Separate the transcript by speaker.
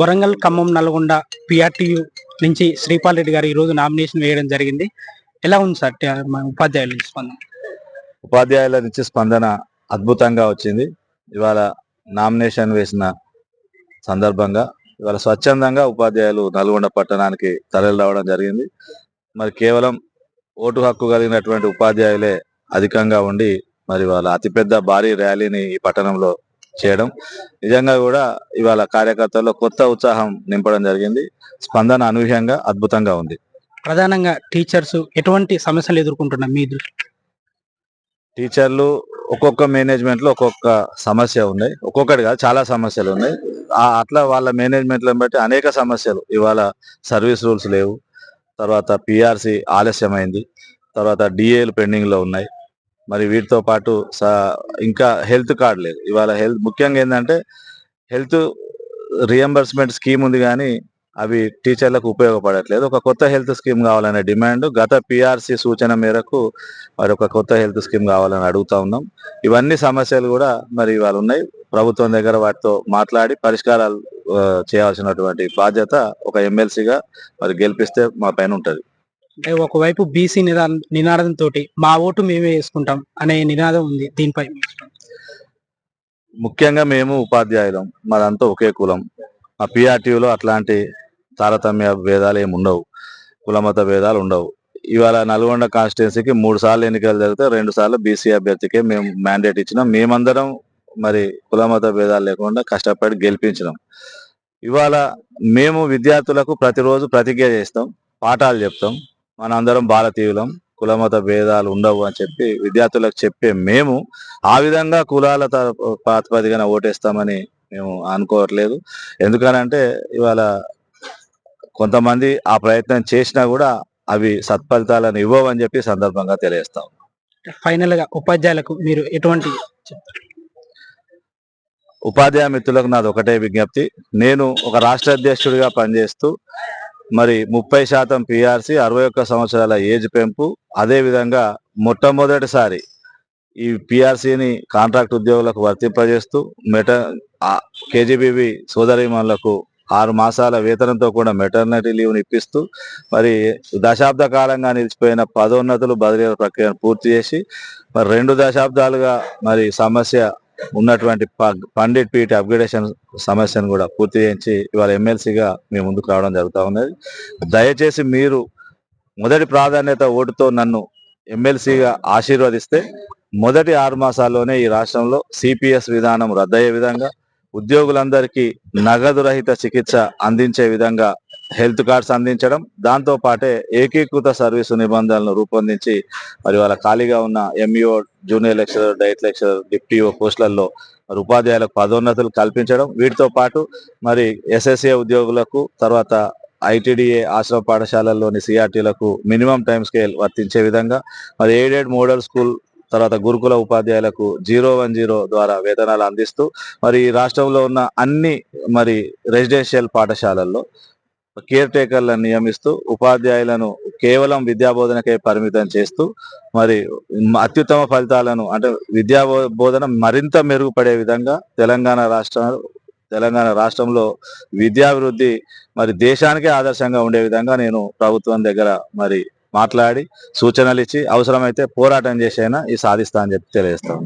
Speaker 1: Warangal Khammam Nalgonda PRTU నుంచి శ్రీపాల్ రెడ్డి గారు ఈ రోజు నామినేషన్ వేయడం జరిగింది. ఎలా ఉంది సార్ ఉపాధ్యాయుల నుంచి స్పందన?
Speaker 2: ఉపాధ్యాయుల నుంచి స్పందన అద్భుతంగా వచ్చింది. ఇవాళ నామినేషన్ వేసిన సందర్భంగా ఇవాళ స్వచ్ఛందంగా ఉపాధ్యాయులు నల్గొండ పట్టణానికి తరలి రావడం జరిగింది. మరి కేవలం ఓటు హక్కు కలిగినటువంటి ఉపాధ్యాయులే అధికంగా ఉండి మరి వాళ్ళ అతిపెద్ద భారీ ర్యాలీని ఈ పట్టణంలో చేయడం. నిజంగా కూడా ఇవాళ కార్యకర్తల్లో కొత్త ఉత్సాహం నింపడం జరిగింది. స్పందన అనూహ్యంగా అద్భుతంగా ఉంది.
Speaker 1: ప్రధానంగా టీచర్స్ ఎటువంటి సమస్యలు ఎదుర్కొంటున్నారు మీ
Speaker 2: టీచర్లు ఒక్కొక్క మేనేజ్మెంట్లో ఒక్కొక్క సమస్య ఉన్నాయి. ఒక్కొక్కటి కాదు చాలా సమస్యలు ఉన్నాయి. ఆ అట్లా వాళ్ళ మేనేజ్మెంట్ బట్టి అనేక సమస్యలు. ఇవాళ సర్వీస్ రూల్స్ లేవు. తర్వాత పిఆర్సి ఆలస్యమైంది. తర్వాత డిఏలు పెండింగ్లో ఉన్నాయి. మరి వీటితో పాటు స- ఇంకా హెల్త్ కార్డ్ లేదు. ఇవాళ హెల్త్ ముఖ్యంగా ఏంటంటే హెల్త్ రియంబర్స్మెంట్ స్కీమ్ ఉంది కానీ అవి టీచర్లకు ఉపయోగపడట్లేదు. ఒక కొత్త హెల్త్ స్కీమ్ కావాలనే డిమాండ్ గత పిఆర్సి సూచన మేరకు మరి ఒక కొత్త హెల్త్ స్కీమ్ కావాలని అడుగుతా ఉన్నాం. ఇవన్నీ సమస్యలు కూడా మరి ఇవాళ ఉన్నాయి. ప్రభుత్వం దగ్గర వాటితో మాట్లాడి పరిష్కారాలు చేయాల్సినటువంటి బాధ్యత ఒక ఎమ్మెల్సీగా మరి గెలిపిస్తే మా పైన ఉంటుంది.
Speaker 1: అంటే ఒకవైపు బీసీ నినాదం నినాదం తోటి మా ఓటు మేమే వేసుకుంటాం అనే నినాదం ఉంది దీనిపై.
Speaker 2: ముఖ్యంగా మేము ఉపాధ్యాయులం. మాదంతా ఒకే కులం. మా పిఆర్టీలో అట్లాంటి తారతమ్య భేదాలు ఏమి ఉండవు. కులమత భేదాలు ఉండవు. ఇవాళ నల్గొండ కాన్స్టిట్యున్సీకి మూడు సార్లు ఎన్నికలు జరిగితే రెండు సార్లు బీసీ అభ్యర్థికే మేము మ్యాండేట్ ఇచ్చినాం. మేమందరం మరి కులమత భేదాలు లేకుండా కష్టపడి గెలిపించినాం. ఇవాళ మేము విద్యార్థులకు ప్రతిరోజు ప్రతిజ్ఞ చేస్తాం. పాఠాలు చెప్తాం. మనందరం భారతీయులం కులమత భేదాలు ఉండవు అని చెప్పి విద్యార్థులకు చెప్పే మేము ఆ విధంగా కులాల ప్రాతిపదికన ఓటేస్తామని మేము అనుకోవట్లేదు. ఎందుకనంటే ఇవాళ కొంతమంది ఆ ప్రయత్నం చేసినా కూడా అవి సత్ఫలితాలను ఇవ్వవని చెప్పి సందర్భంగా తెలియజేస్తాం
Speaker 1: ఫైనల్గా ఉపాధ్యాయులకు మీరు ఎటువంటి
Speaker 2: ఉపాధ్యాయ మిత్రులకు నాది ఒకటే విజ్ఞప్తి. నేను ఒక రాష్ట్ర అధ్యక్షుడిగా పనిచేస్తూ మరి ముప్పై శాతం పిఆర్సి అరవై ఒక్క సంవత్సరాల ఏజ్ పెంపు అదే విధంగా మొట్టమొదటిసారి ఈ పిఆర్సీని కాంట్రాక్ట్ ఉద్యోగులకు వర్తింపజేస్తూ మెట కేజీబీవి సోదరిమణులకు ఆరు మాసాల వేతనంతో కూడా మెటర్నిటీ లీవ్ని ఇప్పిస్తూ మరి దశాబ్ద కాలంగా నిలిచిపోయిన పదోన్నతులు బదిలీల ప్రక్రియను పూర్తి చేసి మరి రెండు దశాబ్దాలుగా మరి సమస్య ఉన్నటువంటి పండిట్ పీఠ అప్గ్రేడేషన్ సమస్యను కూడా పూర్తి చేయించి ఇవాళ ఎమ్మెల్సీగా మీ ముందుకు రావడం జరుగుతూ ఉన్నది. దయచేసి మీరు మొదటి ప్రాధాన్యత ఓటుతో నన్ను ఎమ్మెల్సీగా ఆశీర్వదిస్తే మొదటి ఆరు మాసాల్లోనే ఈ రాష్ట్రంలో సిపిఎస్ విధానం రద్దయ్యే విధంగా ఉద్యోగులందరికీ నగదు రహిత చికిత్స అందించే విధంగా హెల్త్ కార్డ్స్ అందించడం దాంతో పాటే ఏకీకృత సర్వీసు నిబంధనలను రూపొందించి మరి వాళ్ళ ఖాళీగా ఉన్న MEO junior lecturer DIET lecturer డిప్టీఓ పోస్టులలో మరి ఉపాధ్యాయులకు పదోన్నతులు కల్పించడం వీటితో పాటు మరి ఎస్ఎస్ఏ ఉద్యోగులకు తర్వాత ఐటీడీఏ ఆశ్రమ పాఠశాలల్లోని సిఆర్టీలకు మినిమం టైం స్కేల్ వర్తించే విధంగా మరి ఎయిడెడ్ మోడల్ స్కూల్ తర్వాత గురుకుల ఉపాధ్యాయులకు జీరో వన్ జీరో ద్వారా వేతనాలు అందిస్తూ మరి ఈ రాష్ట్రంలో ఉన్న అన్ని మరి రెసిడెన్షియల్ పాఠశాలల్లో కేర్ టేకర్లను నియమిస్తూ ఉపాధ్యాయులను కేవలం విద్యా బోధనకే పరిమితం చేస్తూ మరి అత్యుత్తమ ఫలితాలను అంటే విద్యా బో- బోధన మరింత మెరుగుపడే విధంగా తెలంగాణ రాష్ట్ర తెలంగాణ రాష్ట్రంలో విద్యాభివృద్ధి మరి దేశానికే ఆదర్శంగా ఉండే విధంగా నేను ప్రభుత్వం దగ్గర మరి మాట్లాడి సూచనలు ఇచ్చి అవసరమైతే పోరాటం చేసైనా ఈ సాధిస్తా అని చెప్పి తెలియజేస్తాను